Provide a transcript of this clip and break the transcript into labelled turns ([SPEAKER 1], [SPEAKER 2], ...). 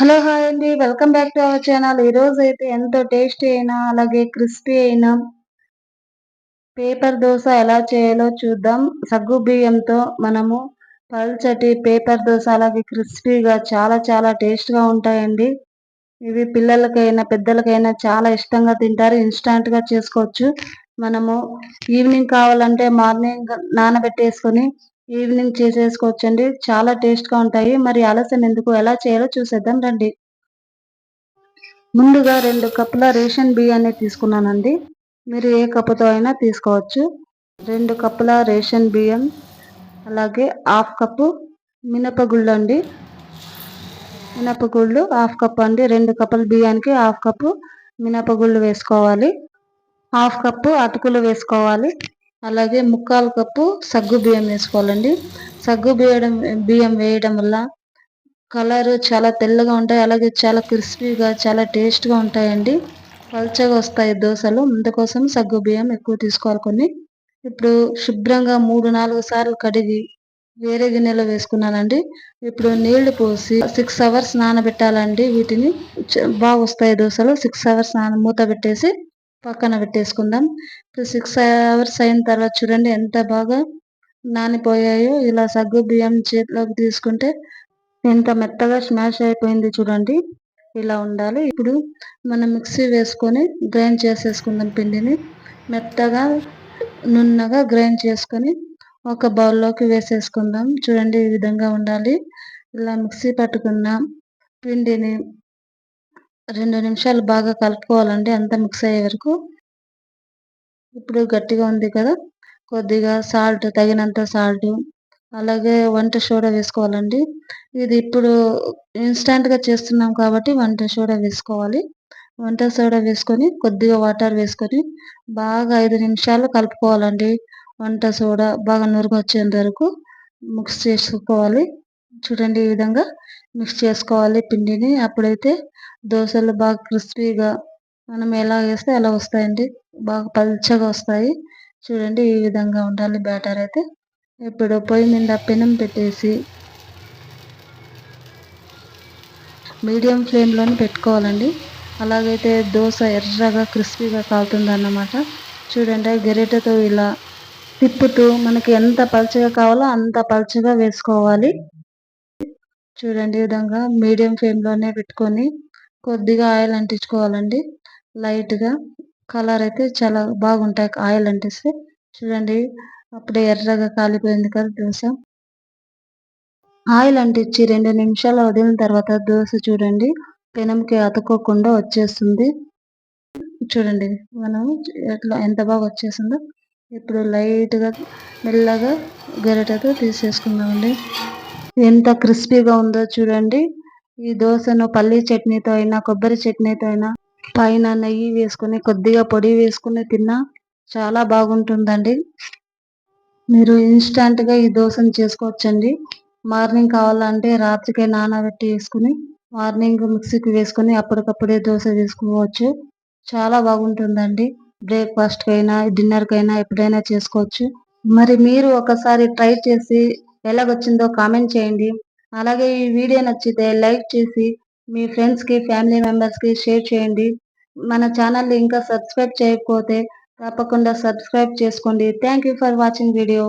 [SPEAKER 1] Hello hi అండి. Welcome back to our channel. ఈరోజు అయితే ఎంతో టేస్టీ అయినా అలాగే క్రిస్పీ అయినా పేపర్ దోశ ఎలా చేయాలో చూద్దాం. సగ్గు బియ్యంతో మనము పల్చటి పేపర్ దోశ అలాగే క్రిస్పీగా చాలా చాలా టేస్ట్గా ఉంటాయండి. ఇవి పిల్లలకైనా పెద్దలకైనా చాలా ఇష్టంగా తింటారు. ఇన్స్టాంట్గా చేసుకోవచ్చు. మనము ఈవినింగ్ కావాలంటే మార్నింగ్ నానబెట్టేసుకొని ఈవినింగ్ చేసేసుకోవచ్చండి. చాలా టేస్ట్గా ఉంటాయి. మరి ఆలస్యం ఎందుకు? ఎలా చేయాలో చూసేద్దాం రండి. ముందుగా రెండు కప్పుల రేషన్ బియ్యాన్ని తీసుకున్నానండి. మీరు ఏ కప్పుతో అయినా తీసుకోవచ్చు. రెండు కప్పుల రేషన్ బియ్యం అలాగే హాఫ్ కప్పు మినపగుళ్ళు అండి. మినపగుళ్ళు హాఫ్ కప్ అండి. రెండు కప్పుల బియ్యానికి హాఫ్ కప్పు మినపగుళ్ళు వేసుకోవాలి. హాఫ్ కప్పు అటుకులు వేసుకోవాలి. అలాగే ముక్కాలు కప్పు సగ్గు బియ్యం వేసుకోవాలండి. సగ్గు బియ్యం బియ్యం వేయడం వల్ల కలర్ చాలా తెల్లగా ఉంటాయి. అలాగే చాలా క్రిస్పీగా చాలా టేస్ట్గా ఉంటాయండి. పల్చగా వస్తాయి దోశలు. అందుకోసం సగ్గు బియ్యం ఎక్కువ తీసుకోవాలి కొన్ని. ఇప్పుడు శుభ్రంగా మూడు నాలుగు సార్లు కడిగి వేరే గిన్నెలో వేసుకున్నానండి. ఇప్పుడు నీళ్ళు పోసి సిక్స్ అవర్స్ నానబెట్టాలండి. వీటిని బాగా వస్తాయి దోశలు. సిక్స్ అవర్స్ నాన మూత పెట్టేసి పక్కన పెట్టేసుకుందాం. ఇప్పుడు సిక్స్ అవర్స్ అయిన తర్వాత చూడండి ఎంత బాగా నానిపోయాయో. ఇలా సగ్గు బియ్యం చేతిలోకి తీసుకుంటే ఎంత మెత్తగా స్మాష్ అయిపోయింది చూడండి. ఇలా ఉండాలి. ఇప్పుడు మనం మిక్సీ వేసుకొని గ్రైండ్ చేసేసుకుందాం పిండిని. మెత్తగా నున్నగా గ్రైండ్ చేసుకొని ఒక బౌల్లోకి వేసేసుకుందాం. చూడండి ఈ విధంగా ఉండాలి. ఇలా మిక్సీ పట్టుకున్న పిండిని రెండు నిమిషాలు బాగా కలుపుకోవాలండి అంతా మిక్స్ అయ్యే వరకు. ఇప్పుడు గట్టిగా ఉంది కదా కొద్దిగా సాల్ట్ తగినంత సాల్ట్. అలాగే వంట సోడా వేసుకోవాలండి. ఇది ఇప్పుడు ఇన్స్టాంట్గా చేస్తున్నాం కాబట్టి వంట సోడా వేసుకోవాలి. వంట సోడా వేసుకొని కొద్దిగా వాటర్ వేసుకొని బాగా ఐదు నిమిషాలు కలుపుకోవాలండి. వంట సోడా బాగా నురుగు వచ్చేంత వరకు మిక్స్ చేసుకోవాలి. చూడండి ఈ విధంగా మిక్స్ చేసుకోవాలి పిండిని. అప్పుడైతే దోశలు బాగా క్రిస్పీగా మనం ఎలా వేస్తే అలా వస్తాయండి. బాగా పల్చగా వస్తాయి. చూడండి ఈ విధంగా ఉండాలి బ్యాటర్ అయితే. ఇప్పుడు పొయ్యి మీద పెనం పెట్టేసి మీడియం ఫ్లేమ్లోనే పెట్టుకోవాలండి. అలాగైతే దోశ ఎర్రగా క్రిస్పీగా కాలుతుంది అన్నమాట చూడండి గరిటెతో ఇలా తిప్పుతూ మనకి ఎంత పలచగా కావాలో అంత పలుచగా వేసుకోవాలి. చూడండి ఈ విధంగా మీడియం ఫ్లేమ్లోనే పెట్టుకొని కొద్దిగా ఆయిల్ అంటించుకోవాలండి. లైట్గా కలర్ అయితే చాలా బాగుంటాయి. ఆయిల్ అంటిస్తే చూడండి అప్పుడే ఎర్రగా కాలిపోయింది కదా దోశ. ఆయిల్ అంటించి రెండు నిమిషాలు వదిలిన తర్వాత దోశ చూడండి పెనంకి అతుక్కోకుండా వచ్చేస్తుంది. చూడండి మనం ఎట్లా ఎంత బాగా వచ్చేసిందో. ఇప్పుడు లైట్గా మెల్లగా గరిటతో తీసేసుకుందామండి. ఎంత క్రిస్పీగా ఉందో చూడండి. ఈ దోశను పల్లీ చట్నీతో అయినా కొబ్బరి చట్నీతో అయినా పైన నెయ్యి వేసుకొని కొద్దిగా పొడి వేసుకుని తిన్నా చాలా బాగుంటుందండి. మీరు ఇన్స్టాంట్గా ఈ దోశను చేసుకోవచ్చండి. మార్నింగ్ కావాలంటే రాత్రికే నానబెట్టి వేసుకుని మార్నింగ్ మిక్సీకి వేసుకొని అప్పటికప్పుడే దోశ వేసుకోవచ్చు చాలా బాగుంటుందండి. బ్రేక్ఫాస్ట్కైనా డిన్నర్కైనా ఎప్పుడైనా చేసుకోవచ్చు. మరి మీరు ఒకసారి ట్రై చేసి ఎలాగొచ్చిందో కామెంట్ చేయండి. అలాగే ఈ వీడియో నచ్చితే లైక్ చేసి మీ ఫ్రెండ్స్కి ఫ్యామిలీ మెంబర్స్కి షేర్ చేయండి. మన ఛానల్ని ఇంకా సబ్స్క్రైబ్ చేయకపోతే తప్పకుండా సబ్స్క్రైబ్ చేసుకోండి. Thank for watching video.